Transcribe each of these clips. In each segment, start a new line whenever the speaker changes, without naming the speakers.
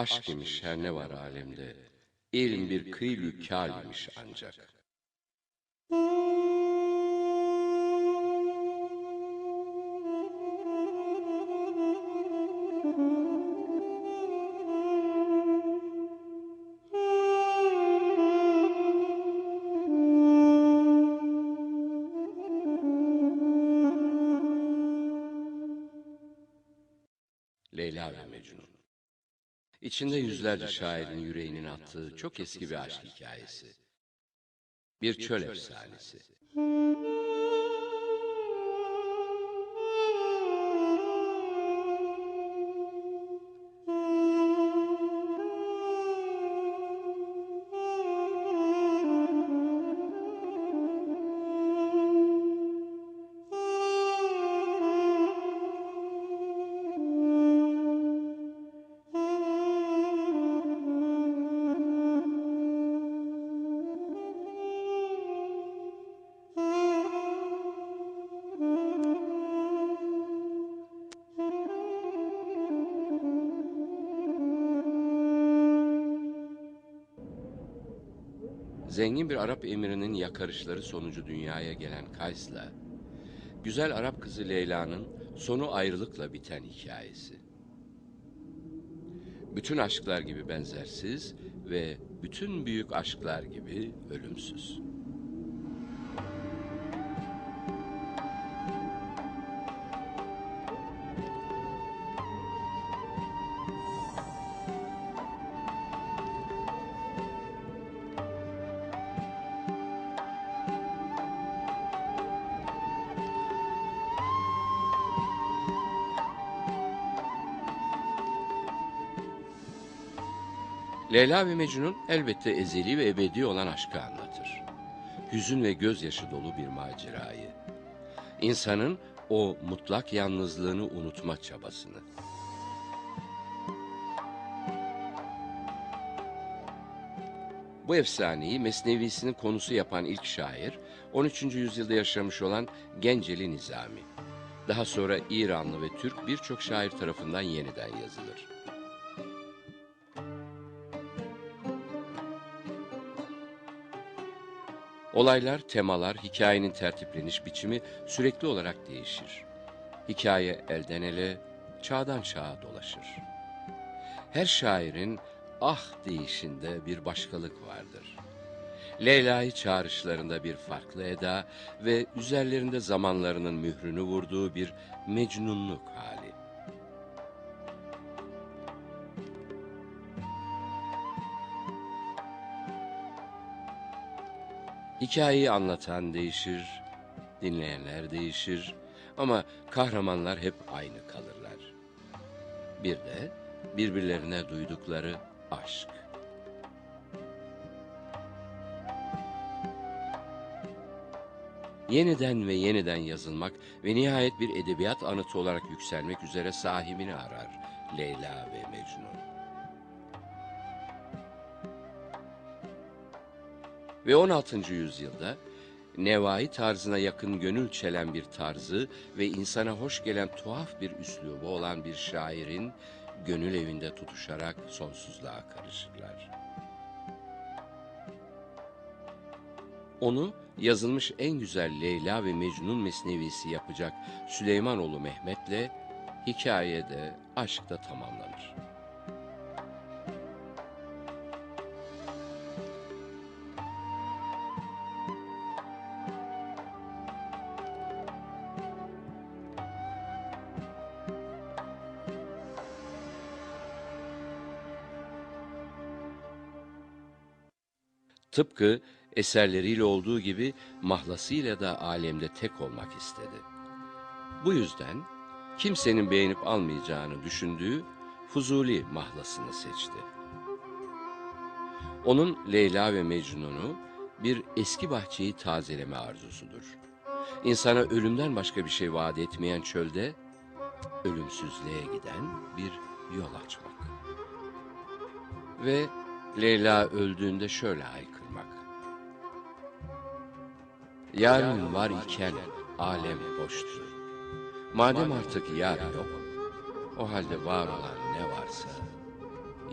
Aşk imiş her ne var alemde. İlm bir kıylü kâl ancak. Leyla İçinde yüzlerce şairin yüreğinin attığı çok eski bir aşk hikayesi. Bir çöl efsanesi. Zengin bir Arap emirinin yakarışları sonucu dünyaya gelen Kays'la, güzel Arap kızı Leyla'nın sonu ayrılıkla biten hikayesi. Bütün aşklar gibi benzersiz ve bütün büyük aşklar gibi ölümsüz. Leyla ve Mecnun elbette ezeli ve ebedi olan aşkı anlatır. Hüzün ve gözyaşı dolu bir macerayı. İnsanın o mutlak yalnızlığını unutma çabasını. Bu efsaneyi mesnevisinin konusu yapan ilk şair, 13. yüzyılda yaşamış olan Genceli Nizami. Daha sonra İranlı ve Türk birçok şair tarafından yeniden yazılır. Olaylar, temalar, hikayenin tertipleniş biçimi sürekli olarak değişir. Hikaye elden ele, çağdan çağa dolaşır. Her şairin ah deyişinde bir başkalık vardır. Leyla'yı çağrışlarında bir farklı eda ve üzerlerinde zamanlarının mührünü vurduğu bir mecnunluk hali. Hikayeyi anlatan değişir, dinleyenler değişir ama kahramanlar hep aynı kalırlar. Bir de birbirlerine duydukları aşk. Yeniden ve yeniden yazılmak ve nihayet bir edebiyat anıtı olarak yükselmek üzere sahibini arar Leyla ve Mecnun. Ve 16. yüzyılda nevai tarzına yakın gönül çelen bir tarzı ve insana hoş gelen tuhaf bir üslubu olan bir şairin gönül evinde tutuşarak sonsuzluğa karışırlar. Onu yazılmış en güzel Leyla ve Mecnun mesnevisi yapacak Süleymanoğlu Mehmet'le hikayede aşk da tamamlanır. Tıpkı eserleriyle olduğu gibi mahlasıyla da alemde tek olmak istedi. Bu yüzden kimsenin beğenip almayacağını düşündüğü Fuzuli mahlasını seçti. Onun Leyla ve Mecnun'u bir eski bahçeyi tazeleme arzusudur. İnsana ölümden başka bir şey vaat etmeyen çölde ölümsüzlüğe giden bir yol açmak. Ve Leyla öldüğünde şöyle haykırmak. Yarın var iken alem boştur. Madem artık yar yok, o halde var olan ne varsa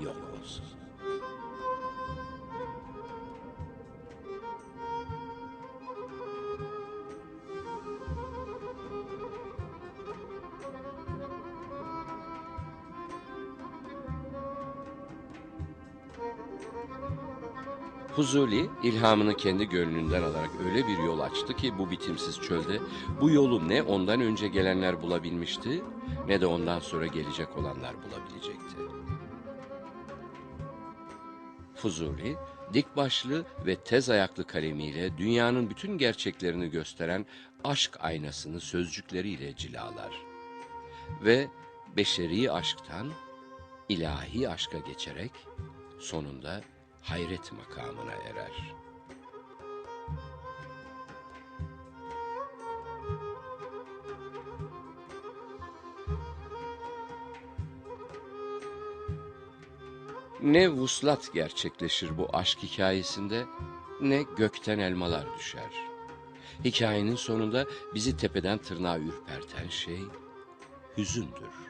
yok olsun. Fuzuli ilhamını kendi gönlünden alarak öyle bir yol açtı ki bu bitimsiz çölde bu yolu ne ondan önce gelenler bulabilmişti ne de ondan sonra gelecek olanlar bulabilecekti. Fuzuli, dik başlı ve tez ayaklı kalemiyle dünyanın bütün gerçeklerini gösteren aşk aynasını sözcükleriyle cilalar. Ve beşeri aşktan ilahi aşka geçerek sonunda hayret makamına erer. Ne vuslat gerçekleşir bu aşk hikayesinde ne gökten elmalar düşer. Hikayenin sonunda bizi tepeden tırnağa ürperten şey hüzündür.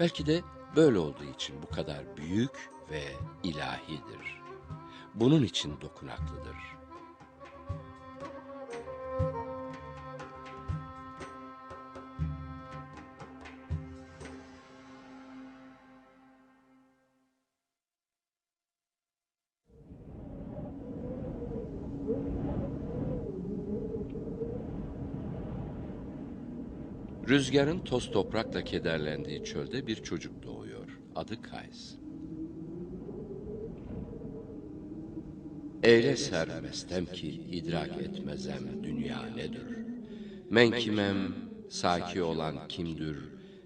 Belki de böyle olduğu için bu kadar büyük ve ilahidir. Bunun için dokunaklıdır. Rüzgarın toz toprakla kederlendiği çölde bir çocuk doğuyor. Adı Kays. Eyle sermestem ki idrak etmezem dünya nedir? Men kimem, saki olan kimdir?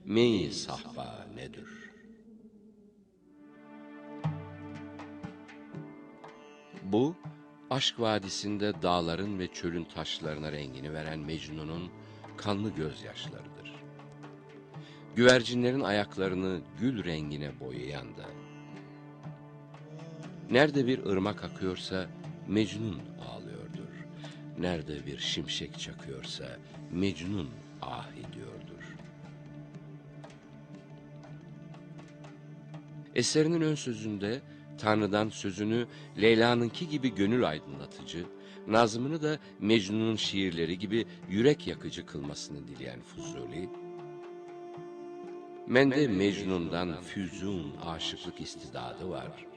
Meyi sahba nedir? Bu, aşk vadisinde dağların ve çölün taşlarına rengini veren Mecnun'un kanlı gözyaşlarıdır. Güvercinlerin ayaklarını gül rengine boyayan da, Nerede bir ırmak akıyorsa Mecnun ağlıyordur. Nerede bir şimşek çakıyorsa Mecnun ah ediyordur. Eserinin ön sözünde Tanrı'dan sözünü Leyla'nınki gibi gönül aydınlatıcı, Nazım'ını da Mecnun'un şiirleri gibi yürek yakıcı kılmasını dileyen Fuzuli, Mende Mecnun'dan füzun aşıklık istidadı var.''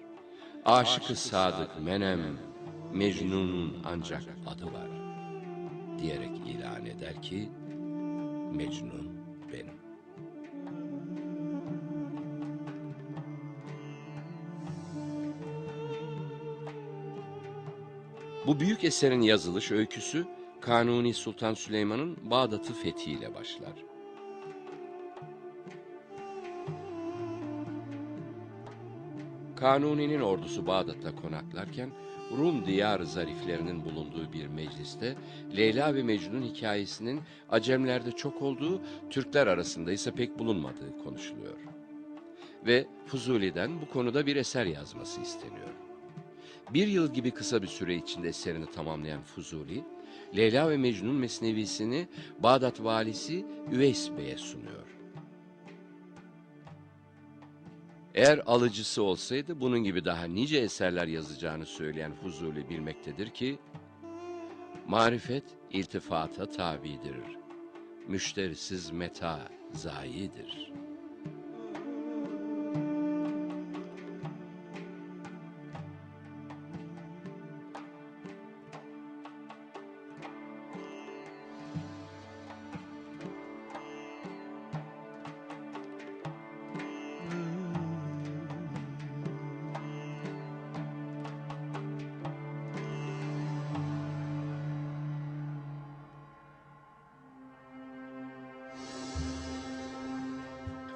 Aşıkı sadık menem, Mecnun'un ancak adı var. Diyerek ilan eder ki, Mecnun Bu büyük eserin yazılış öyküsü, Kanuni Sultan Süleyman'ın Bağdat'ı fethiyle başlar. Kanuni'nin ordusu Bağdat'ta konaklarken Rum diyar zariflerinin bulunduğu bir mecliste Leyla ve Mecnun hikayesinin Acemlerde çok olduğu, Türkler arasında ise pek bulunmadığı konuşuluyor. Ve Fuzuli'den bu konuda bir eser yazması isteniyor. Bir yıl gibi kısa bir süre içinde eserini tamamlayan Fuzuli, Leyla ve Mecnun mesnevisini Bağdat valisi Üveys Bey'e sunuyor. Eğer alıcısı olsaydı bunun gibi daha nice eserler yazacağını söyleyen Fuzuli bilmektedir ki, marifet iltifata tabidir, müşterisiz meta zayidir.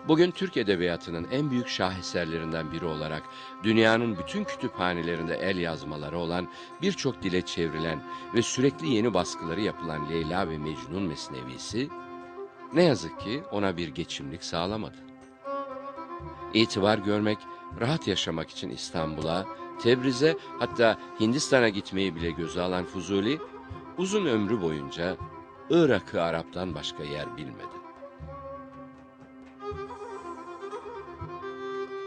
Bugün Türk Edebiyatı'nın en büyük şaheserlerinden biri olarak dünyanın bütün kütüphanelerinde el yazmaları olan birçok dile çevrilen ve sürekli yeni baskıları yapılan Leyla ve Mecnun Mesnevisi ne yazık ki ona bir geçimlik sağlamadı. İtibar görmek, rahat yaşamak için İstanbul'a, Tebriz'e hatta Hindistan'a gitmeyi bile göze alan Fuzuli uzun ömrü boyunca Irak'ı Arap'tan başka yer bilmedi.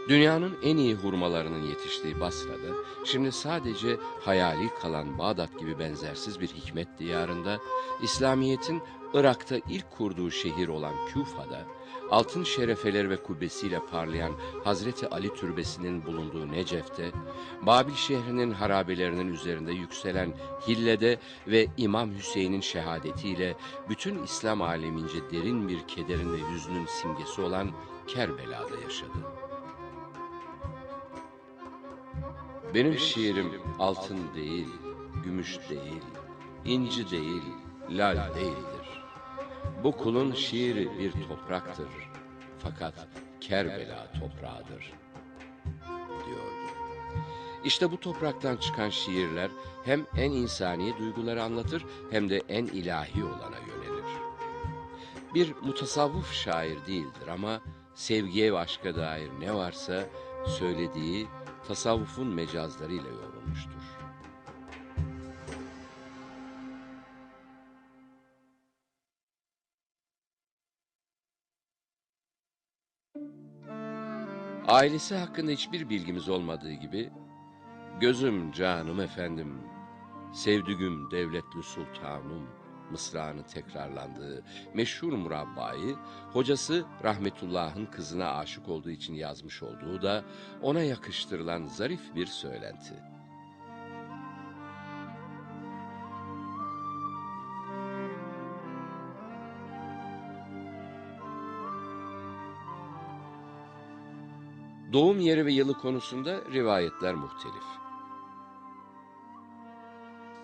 Dünyanın en iyi hurmalarının yetiştiği Basra'da, şimdi sadece hayali kalan Bağdat gibi benzersiz bir hikmet diyarında, İslamiyet'in Irak'ta ilk kurduğu şehir olan Küfa'da, altın şerefeleri ve kubbesiyle parlayan Hazreti Ali Türbesi'nin bulunduğu Necef'te, Babil şehrinin harabelerinin üzerinde yükselen Hille'de ve İmam Hüseyin'in şehadetiyle bütün İslam alemince derin bir kederin ve hüznün simgesi olan Kerbela'da yaşadı. Benim şiirim altın değil, gümüş değil, inci değil, lal değildir. Bu kulun şiiri bir topraktır. Fakat Kerbela toprağıdır, diyordu. İşte bu topraktan çıkan şiirler hem en insani duyguları anlatır hem de en ilahi olana yönelir. Bir mutasavvıf şair değildir ama sevgiye ve aşka dair ne varsa söylediği tasavvufun mecazlarıyla yoğrulmuştur. Ailesi hakkında hiçbir bilgimiz olmadığı gibi, gözüm canım efendim, sevdügüm devletli sultanım, mısrağını tekrarlandığı meşhur murabbayı, hocası rahmetullahın kızına aşık olduğu için yazmış olduğu da ona yakıştırılan zarif bir söylenti. Doğum yeri ve yılı konusunda rivayetler muhtelif.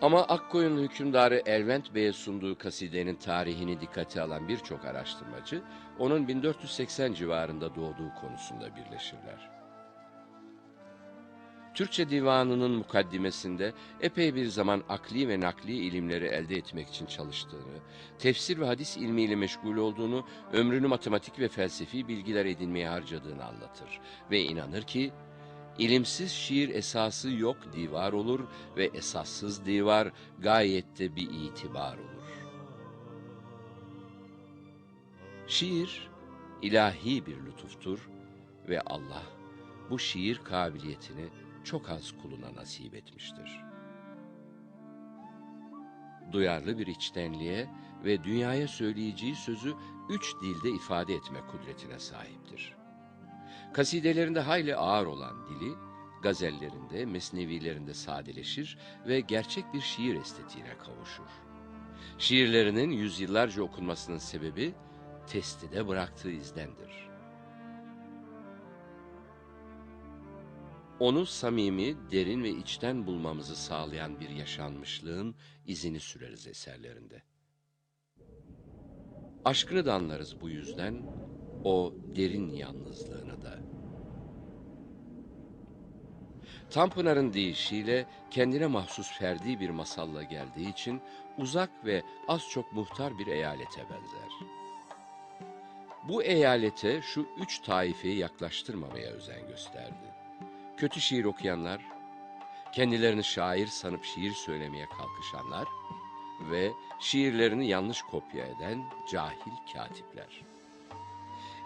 Ama Akkoyunlu hükümdarı Elvent Bey'e sunduğu kasidenin tarihini dikkate alan birçok araştırmacı, onun 1480 civarında doğduğu konusunda birleşirler. Türkçe divanının mukaddimesinde epey bir zaman akli ve nakli ilimleri elde etmek için çalıştığını, tefsir ve hadis ilmiyle meşgul olduğunu, ömrünü matematik ve felsefi bilgiler edinmeye harcadığını anlatır. Ve inanır ki, ilimsiz şiir esası yok divar olur ve esassız divar gayette bir itibar olur. Şiir, ilahi bir lütuftur ve Allah bu şiir kabiliyetini çok az kuluna nasip etmiştir. Duyarlı bir içtenliğe ve dünyaya söyleyeceği sözü üç dilde ifade etme kudretine sahiptir. Kasidelerinde hayli ağır olan dili, gazellerinde, mesnevilerinde sadeleşir ve gerçek bir şiir estetiğine kavuşur. Şiirlerinin yüzyıllarca okunmasının sebebi, testide bıraktığı izdendir. Onu samimi, derin ve içten bulmamızı sağlayan bir yaşanmışlığın izini süreriz eserlerinde. Aşkını da anlarız bu yüzden, o derin yalnızlığını da. Tanpınar'ın deyişiyle kendine mahsus ferdi bir masalla geldiği için uzak ve az çok muhtar bir eyalete benzer. Bu eyalete şu üç taifeyi yaklaştırmamaya özen gösterdi. Kötü şiir okuyanlar, kendilerini şair sanıp şiir söylemeye kalkışanlar ve şiirlerini yanlış kopya eden cahil katipler.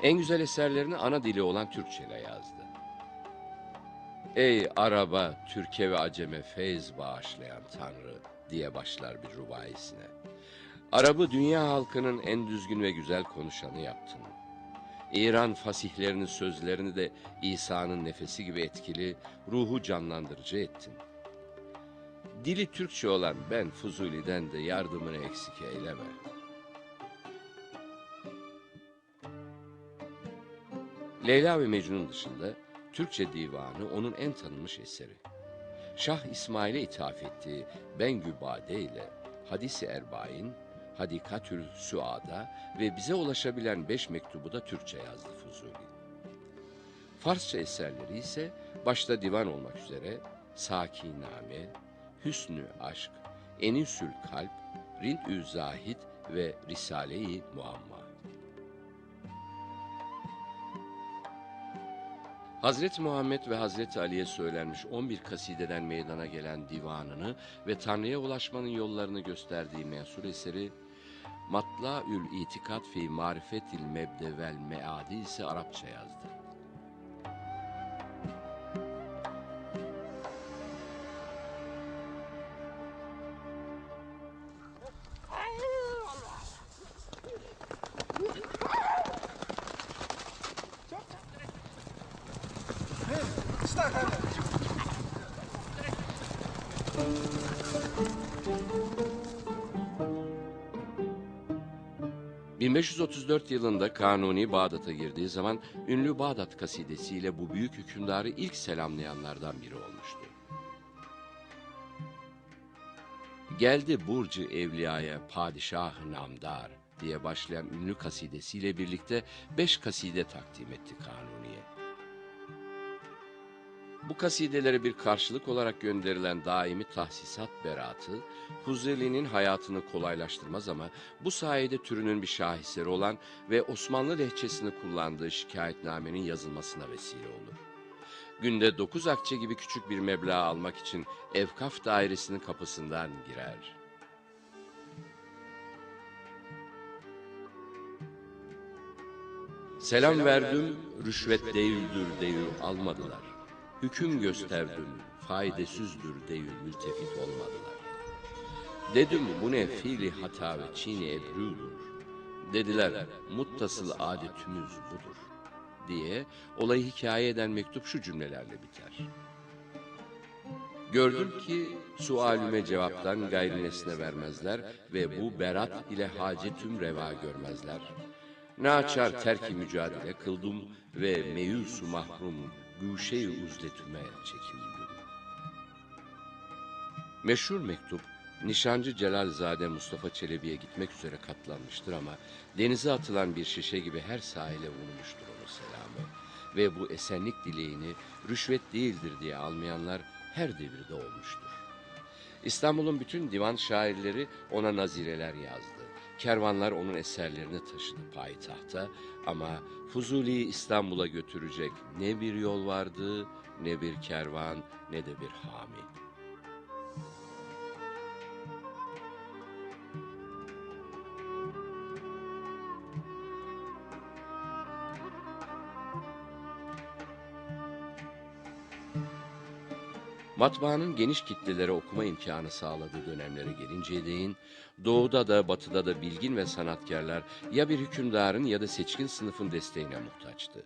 En güzel eserlerini ana dili olan Türkçe'yle yazdı. Ey araba, Türkiye ve Aceme feyz bağışlayan Tanrı diye başlar bir rubayisine. Arabı dünya halkının en düzgün ve güzel konuşanı yaptın. İran fasihlerinin sözlerini de İsa'nın nefesi gibi etkili, ruhu canlandırıcı ettin. Dili Türkçe olan ben Fuzuli'den de yardımını eksik eyleme. Leyla ve Mecnun dışında Türkçe divanı onun en tanınmış eseri. Şah İsmail'e ithaf ettiği Ben Gübade ile Hadis-i Erbain, Hadikatül Suada ve bize ulaşabilen beş mektubu da Türkçe yazdı Fuzuli. Farsça eserleri ise başta divan olmak üzere Sakiname, Hüsnü Aşk, Enisül Kalp, Rindü Zahid ve Risale-i Muamma. Hazreti Muhammed ve Hazreti Ali'ye söylenmiş 11 kasideden meydana gelen divanını ve Tanrı'ya ulaşmanın yollarını gösterdiği mensur eseri, Matlaül İtikat fi Marifetil Mebde vel Meadi ise Arapça yazdı. ...1534 yılında Kanuni Bağdat'a girdiği zaman... ...ünlü Bağdat kasidesiyle bu büyük hükümdarı ilk selamlayanlardan biri olmuştu. Geldi Burcu Evliya'ya padişah namdar diye başlayan ünlü kasidesiyle birlikte beş kaside takdim etti Kanuni'ye. Bu kasidelere bir karşılık olarak gönderilen daimi tahsisat beratı, Huzeli'nin hayatını kolaylaştırmaz ama bu sayede türünün bir şaheseri olan ve Osmanlı lehçesini kullandığı şikayetnamenin yazılmasına vesile olur. Günde dokuz akçe gibi küçük bir meblağ almak için evkaf dairesinin kapısından girer. Selam verdim, rüşvet değildir deyü almadılar. Hüküm gösterdim, faydasüzdür deyü mültefit olmadılar. Dedim bu ne fiili hata ve çiğni ebrudur. Dediler muttasıl adetimiz budur. Diye olayı hikaye eden mektup şu cümlelerle biter. Gördüm ki sualüme cevaptan gayrinesine vermezler ve bu berat ile hacetüm reva görmezler. Naçar terki mücadele kıldım ve meyusu mahrum güşe-i uzletüme çekildim. Meşhur mektup, nişancı Celalzade Mustafa Çelebi'ye gitmek üzere katlanmıştır ama denize atılan bir şişe gibi her sahile vurmuştur onun selamı. Ve bu esenlik dileğini rüşvet değildir diye almayanlar her devirde olmuştur. İstanbul'un bütün divan şairleri ona nazireler yazdı. Kervanlar onun eserlerini taşıdı payitahta ama Fuzuli'yi İstanbul'a götürecek ne bir yol vardı, ne bir kervan, ne de bir hami. Matbaanın geniş kitlelere okuma imkanı sağladığı dönemlere gelinceye değin, doğuda da batıda da bilgin ve sanatkarlar ya bir hükümdarın ya da seçkin sınıfın desteğine muhtaçtı.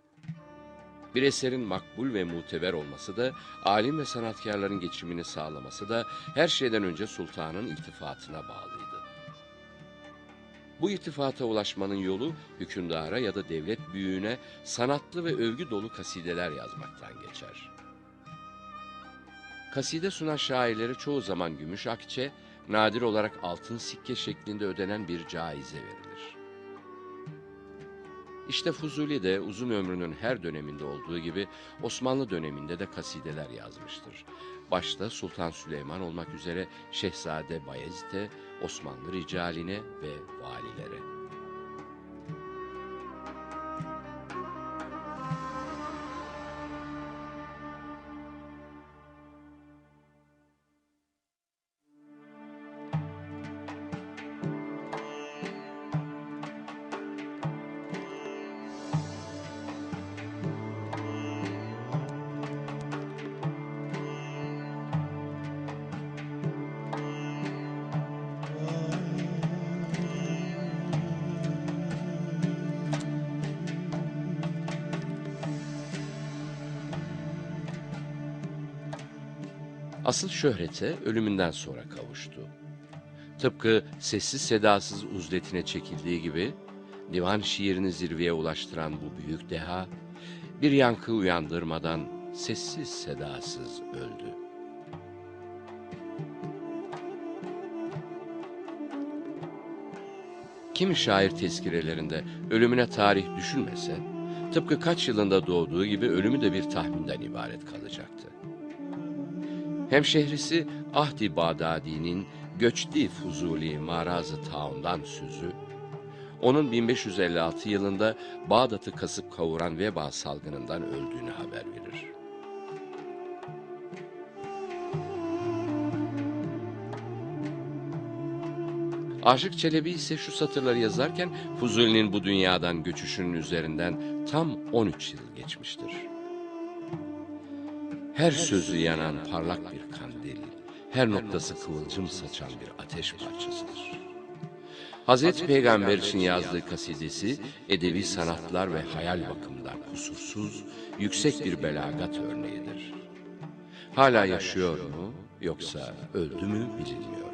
Bir eserin makbul ve muteber olması da, alim ve sanatkarların geçimini sağlaması da her şeyden önce sultanın iltifatına bağlıydı. Bu iltifata ulaşmanın yolu hükümdara ya da devlet büyüğüne sanatlı ve övgü dolu kasideler yazmaktan geçer. Kaside sunan şairlere çoğu zaman gümüş akçe, nadir olarak altın sikke şeklinde ödenen bir caize verilir. İşte Fuzuli de uzun ömrünün her döneminde olduğu gibi Osmanlı döneminde de kasideler yazmıştır. Başta Sultan Süleyman olmak üzere Şehzade Bayezid'e, Osmanlı ricaline ve valilere. Asıl şöhrete ölümünden sonra kavuştu. Tıpkı sessiz sedasız uzletine çekildiği gibi, divan şiirini zirveye ulaştıran bu büyük deha, bir yankı uyandırmadan sessiz sedasız öldü. Kimi şair tezkirelerinde ölümüne tarih düşünmese, tıpkı kaç yılında doğduğu gibi ölümü de bir tahminden ibaret kalacaktı. Hemşehrisi Ahdi Bağdadi'nin Göçti Fuzuli Marazı Taun'dan sözü, onun 1556 yılında Bağdat'ı kasıp kavuran veba salgınından öldüğünü haber verir. Aşık Çelebi ise şu satırları yazarken Fuzuli'nin bu dünyadan göçüşünün üzerinden tam 13 yıl geçmiştir. Her sözü yanan parlak bir kandil, her noktası kıvılcım saçan bir ateş parçasıdır. Hazreti Peygamber için yazdığı kasidesi, edebi sanatlar ve hayal bakımından kusursuz, yüksek bir belagat örneğidir. Hala yaşıyor mu? yoksa öldü mü bilinmiyor.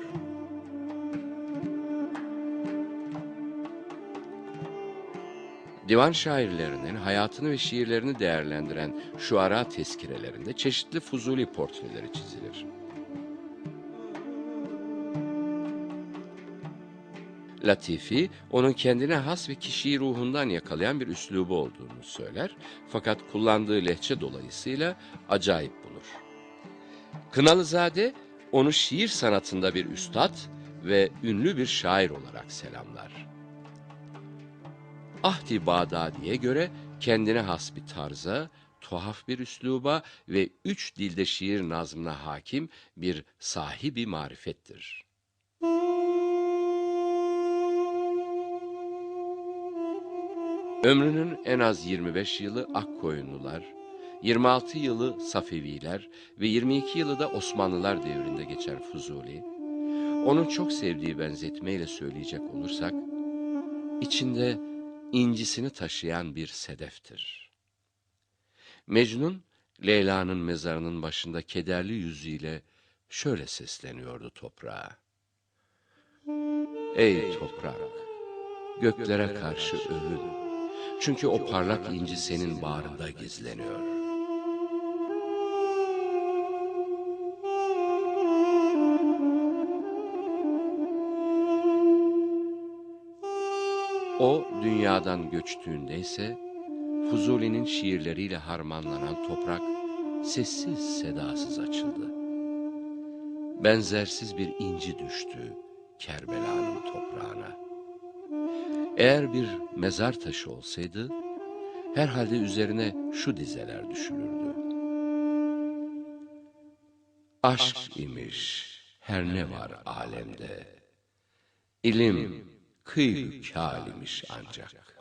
Divan şairlerinin hayatını ve şiirlerini değerlendiren şuara tezkirelerinde çeşitli fuzuli portreleri çizilir. Latifi, onun kendine has ve kişiyi ruhundan yakalayan bir üslubu olduğunu söyler, fakat kullandığı lehçe dolayısıyla acayip bulur. Kınalızade, onu şiir sanatında bir üstad ve ünlü bir şair olarak selamlar. Ahdi Bağdadi'ye göre kendine has bir tarza, tuhaf bir üsluba ve üç dilde şiir nazmına hakim bir sahibi marifettir. Ömrünün en az 25 yılı Akkoyunlular, 26 yılı Safeviler ve 22 yılı da Osmanlılar devrinde geçen Fuzuli, onun çok sevdiği benzetmeyle söyleyecek olursak, içinde incisini taşıyan bir sedeftir. Mecnun, Leyla'nın mezarının başında kederli yüzüyle şöyle sesleniyordu toprağa. Ey toprak, göklere karşı övün. Çünkü o parlak inci senin bağrında gizleniyor. O dünyadan göçtüğünde ise Fuzuli'nin şiirleriyle harmanlanan toprak sessiz sedasız açıldı. Benzersiz bir inci düştü Kerbela'nın toprağına. Eğer bir mezar taşı olsaydı, herhalde üzerine şu dizeler düşülürdü. Aşk imiş her ne var alemde, ilim kıyı kâl imiş ancak.